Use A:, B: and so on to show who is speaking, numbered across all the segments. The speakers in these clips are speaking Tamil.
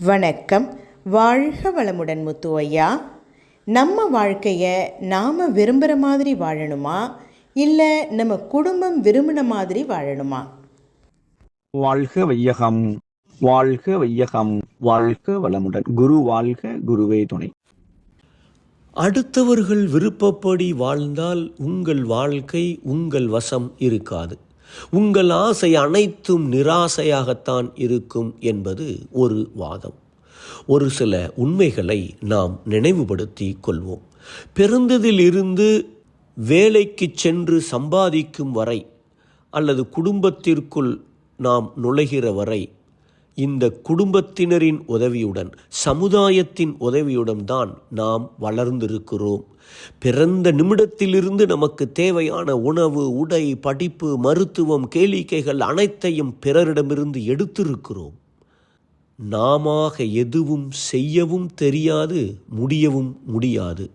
A: வணக்கம். வாழ்க வளமுடன் முத்து ஐயா நம்ம வாழ்க்கையை நாம் விரும்புகிற மாதிரி வாழணுமா? இல்லை நம்ம குடும்பம் விரும்பின மாதிரி வாழணுமா?
B: வாழ்க வையகம் வாழ்க வையகம் வாழ்க வளமுடன். குரு வாழ்க குருவே துணை.
C: அடுத்தவர்கள் விருப்பப்படி வாழ்ந்தால் உங்கள் வாழ்க்கை உங்கள் வசம் இருக்காது. உங்கள் ஆசை அனைத்தும் நிராசையாகத்தான் இருக்கும் என்பது ஒரு வாதம். ஒரு சில உண்மைகளை நாம் நினைவுபடுத்தி கொள்வோம். பிறந்ததில் இருந்து வேலைக்கு சென்று சம்பாதிக்கும் வரை அல்லது குடும்பத்திற்குள் நாம் நுழைகிற வரை இந்த குடும்பத்தினரின் உதவியுடன் சமுதாயத்தின் உதவியுடன் தான் நாம் வளர்ந்திருக்கிறோம். பிறந்த நிமிடத்திலிருந்து நமக்கு தேவையான உணவு உடை படிப்பு மருத்துவம் கேளிக்கைகள் அனைத்தையும் பிறரிடமிருந்து எடுத்திருக்கிறோம். நாமாக எதுவும் செய்யவும் தெரியாது முடியவும் முடியாது.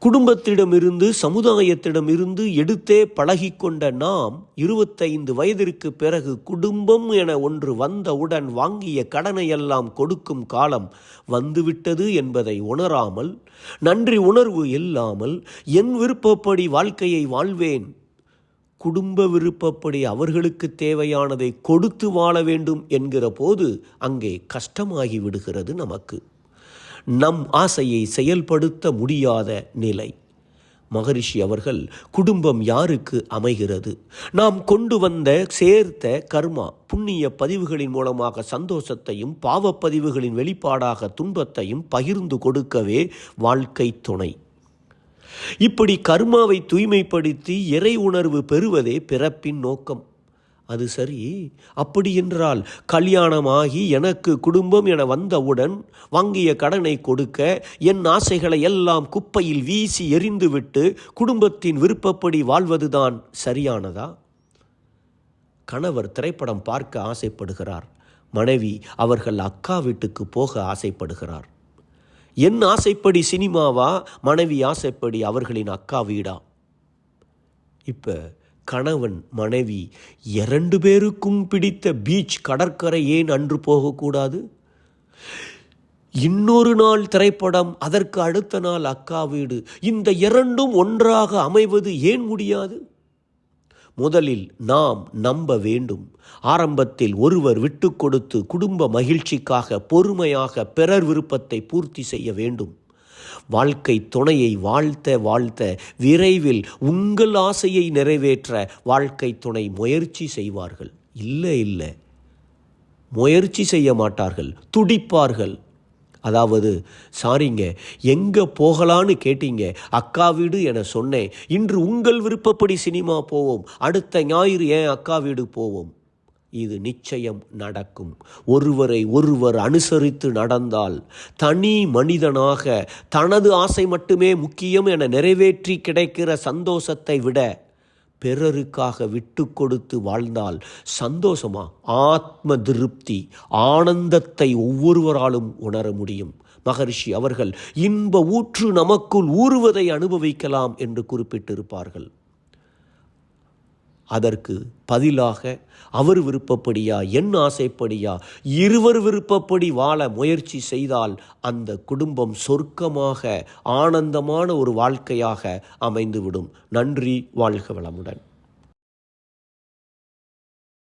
C: குடும்பத்திடமிருந்து சமுதாயத்திடமிருந்து எடுத்தே பழகிக்கொண்ட நாம் இருபத்தைந்து வயதிற்கு பிறகு குடும்பம் என ஒன்று வந்தவுடன் வாங்கிய கடனையெல்லாம் கொடுக்கும் காலம் வந்துவிட்டது என்பதை உணராமல் நன்றி உணர்வு இல்லாமல் என் விருப்பப்படி வாழ்க்கையை வாழ்வேன். குடும்ப விருப்பப்படி அவர்களுக்கு தேவையானதை கொடுத்து வாழ வேண்டும் என்கிற போது அங்கே கஷ்டமாகி விடுகிறது நமக்கு. நம் ஆசையை செயல்படுத்த முடியாத நிலை. மகரிஷி அவர்கள் குடும்பம் யாருக்கு அமைகிறது? நாம் கொண்டு வந்த சேர்த்த கர்மா புண்ணிய பதிவுகளின் மூலமாக சந்தோஷத்தையும் பாவப்பதிவுகளின் வெளிப்பாடாக துன்பத்தையும் பகிர்ந்து கொடுக்கவே வாழ்க்கை துணை. இப்படி கர்மாவை தூய்மைப்படுத்தி இறை உணர்வு பெறுவதே பிறப்பின் நோக்கம். அது சரி. அப்படி என்றால் கல்யாணமாகி எனக்கு குடும்பம் என வந்தவுடன் வாங்கிய கடனை கொடுக்க என் ஆசைகளை எல்லாம் குப்பையில் வீசி எறிந்துவிட்டு குடும்பத்தின் விருப்பப்படி வாழ்வதுதான் சரியானதா? கணவர் திரைப்படம் பார்க்க ஆசைப்படுகிறார். மனைவி அவர்கள் அக்கா வீட்டுக்கு போக ஆசைப்படுகிறார். என் ஆசைப்படி சினிமாவா? மனைவி ஆசைப்படி அவர்களின் அக்கா வீடா? இப்போ கணவன் மனைவி இரண்டு பேருக்கும் பிடித்த பீச் கடற்கரை ஏன் அன்று போகக்கூடாது? இன்னொரு நாள் திரைப்படம் அதற்கு அடுத்த நாள் அக்கா வீடு. இந்த இரண்டும் ஒன்றாக அமைவது ஏன் முடியாது? முதலில் நாம் நம்ப வேண்டும். ஆரம்பத்தில் ஒருவர் விட்டு கொடுத்து குடும்ப மகிழ்ச்சிக்காக பொறுமையாக பிறர் விருப்பத்தை பூர்த்தி செய்ய வேண்டும். வாழ்க்கை துணையை வாழ்த்த வாழ்த்த விரைவில் உங்கள் ஆசையை நிறைவேற்ற வாழ்க்கை துணை முயற்சி செய்வார்கள். இல்லை இல்லை. முயற்சி செய்ய மாட்டார்கள். துடிப்பார்கள். அதாவது சாரிங்க எங்கே போகலான்னு கேட்டீங்க அக்கா வீடு என சொன்னேன். இன்று உங்கள் விருப்பப்படி சினிமா போவோம். அடுத்த ஞாயிறு ஏன் அக்கா வீடு போவோம்? இது நிச்சயம் நடக்கும். ஒருவரை ஒருவர் அனுசரித்து நடந்தால் தனி மனிதனாக தனது ஆசை மட்டுமே முக்கியம் என நிறைவேற்றி கிடைக்கிற சந்தோஷத்தை விட பிறருக்காக விட்டு கொடுத்து வாழ்ந்தால் சந்தோஷமா? ஆத்ம திருப்தி ஆனந்தத்தை ஒவ்வொருவராலும் உணர முடியும். மகரிஷி அவர்கள் இன்ப ஊற்று நமக்குள் ஊறுவதை அனுபவிக்கலாம் என்று குறிப்பிட்டிருப்பார்கள். அதற்கு பதிலாக அவர் விருப்பப்படியா என் ஆசைப்படியா இருவர் விருப்பப்படி வாழ முயற்சி செய்தால் அந்த குடும்பம் சொர்க்கமாக ஆனந்தமான ஒரு வாழ்க்கையாக அமைந்துவிடும். நன்றி வாழ்க வளமுடன்.